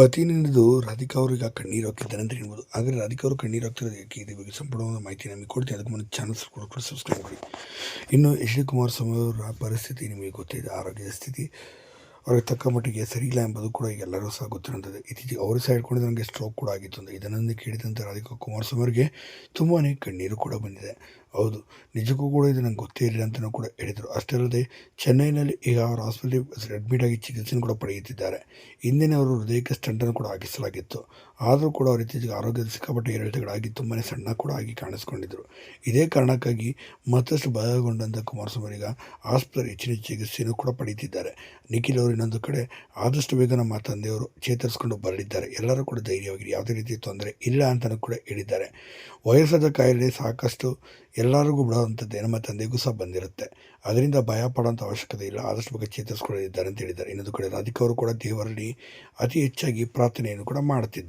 ಪತಿನಿಂದು ರಾಧಿಕಾ ಅವ್ರಿಗೆ ಕಣ್ಣೀರು ಹಾಕಿದ್ದಾರೆ ಅಂತ ಹೇಳ್ಬೋದು. ಆದರೆ ರಾಧಿಕಾ ಅವರು ಕಣ್ಣೀರು ಹಾಕ್ತಿರೋದು ಯಾಕೆ? ಇದ್ರ ಬಗ್ಗೆ ಸಂಪೂರ್ಣವಾದ ಮಾಹಿತಿ ನಮಗೆ ಕೊಡ್ತೀನಿ ಅದಕ್ಕೆ ಮುಂದೆ ಚಾನಲ್ಸ್ ಕೂಡ ಸಬ್ಸ್ಕ್ರೈಬ್ ಮಾಡಿ. ಇನ್ನು ಎಚ್ ಡಿ ಕುಮಾರಸ್ವಾಮಿ ಅವರ ಪರಿಸ್ಥಿತಿ ನಿಮಗೆ ಗೊತ್ತಿದೆ, ಆರೋಗ್ಯದ ಸ್ಥಿತಿ. ಅವ್ರಿಗೆ ತಕ್ಕ ಮಟ್ಟಿಗೆ ಸರಿ ಇಲ್ಲ ಎಂಬುದು ಕೂಡ ಈಗ ಎಲ್ಲರೂ ಸಹ ಗೊತ್ತಿರುತ್ತದೆ ಇತ್ತೀಚೆಗೆ ಅವರು ಸಹ ಹೇಳ್ಕೊಂಡಿದ್ದು ನನಗೆ ಸ್ಟ್ರೋಕ್ ಕೂಡ ಆಗಿತ್ತು ಅಂತ. ಇದನ್ನು ಕೇಳಿದಂತೆ ರಾಧಿಕಾ ಕುಮಾರಸ್ವಾಮಿ ಅವರಿಗೆ ತುಂಬಾ ಕಣ್ಣೀರು ಕೂಡ ಬಂದಿದೆ. ಹೌದು, ನಿಜಕ್ಕೂ ಕೂಡ ಇದು ನಂಗೆ ಗೊತ್ತೇ ಇರಲಿಲ್ಲ ಅಂತಲೂ ಕೂಡ ಹೇಳಿದರು. ಅಷ್ಟೇ ಅಲ್ಲದೆ ಚೆನ್ನೈನಲ್ಲಿ ಈಗ ಅವರು ಹಾಸ್ಪಿಟಲ್ ಅಡ್ಮಿಟ್ ಆಗಿ ಚಿಕಿತ್ಸೆಯನ್ನು ಕೂಡ ಪಡೆಯುತ್ತಿದ್ದಾರೆ. ಹಿಂದಿನ ಅವರು ಹೃದಯಕ್ಕೆ ಸ್ಟಂಟನ್ನು ಕೂಡ ಹಾಕಿಸಲಾಗಿತ್ತು. ಆದರೂ ಕೂಡ ಅವರು ಇತ್ತೀಚೆಗೆ ಆರೋಗ್ಯದ ಸಿಕ್ಕಾಪಟ್ಟೆ ಏರಿಳಿತಗಳಾಗಿ ತುಂಬಾ ಸಣ್ಣ ಕೂಡ ಆಗಿ ಕಾಣಿಸ್ಕೊಂಡಿದ್ದರು ಇದೇ ಕಾರಣಕ್ಕಾಗಿ ಮತ್ತಷ್ಟು ಭಯಗೊಂಡಂಥ ಕುಮಾರಸ್ವಾಮಿ ಈಗ ಆಸ್ಪತ್ರೆ ಹೆಚ್ಚಿನ ಚಿಕಿತ್ಸೆಯನ್ನು ಕೂಡ ಪಡೆಯುತ್ತಿದ್ದಾರೆ. ನಿಖಿಲ್ ಅವರು ಇನ್ನೊಂದು ಕಡೆ ಆದಷ್ಟು ಬೇಗ ನಮ್ಮ ತಂದೆಯವರು ಚೇತರಿಸ್ಕೊಂಡು ಬರಲಿದ್ದಾರೆ. ಎಲ್ಲರೂ ಕೂಡ ಧೈರ್ಯವಾಗಿರಿ ಯಾವುದೇ ರೀತಿ ತೊಂದರೆ ಇಲ್ಲ ಅಂತಲೂ ಕೂಡ ಹೇಳಿದ್ದಾರೆ. ವಯಸ್ಸಾದ ಕಾಯಿಲೆ ಸಾಕಷ್ಟು ಎಲ್ಲರಿಗೂ ಬಿಡುವಂಥದ್ದು ನಮ್ಮ ತಂದೆಗೂ ಸಹ ಬಂದಿರುತ್ತೆ. ಅದರಿಂದ ಭಯ ಪಡೋಂಥ ಅವಶ್ಯಕತೆ ಇಲ್ಲ. ಆದಷ್ಟು ಬೇಗ ಚೇತರಿಸ್ಕೊಳ್ಳಲಿದ್ದಾರೆ ಅಂತ ಹೇಳಿದ್ದಾರೆ. ಇನ್ನೊಂದು ಕಡೆ ರಾಧಿಕಾ ಅವರು ಕೂಡ ದೇವರಲ್ಲಿ ಅತಿ ಹೆಚ್ಚಾಗಿ ಪ್ರಾರ್ಥನೆಯನ್ನು ಕೂಡ ಮಾಡುತ್ತಿದ್ದಾರೆ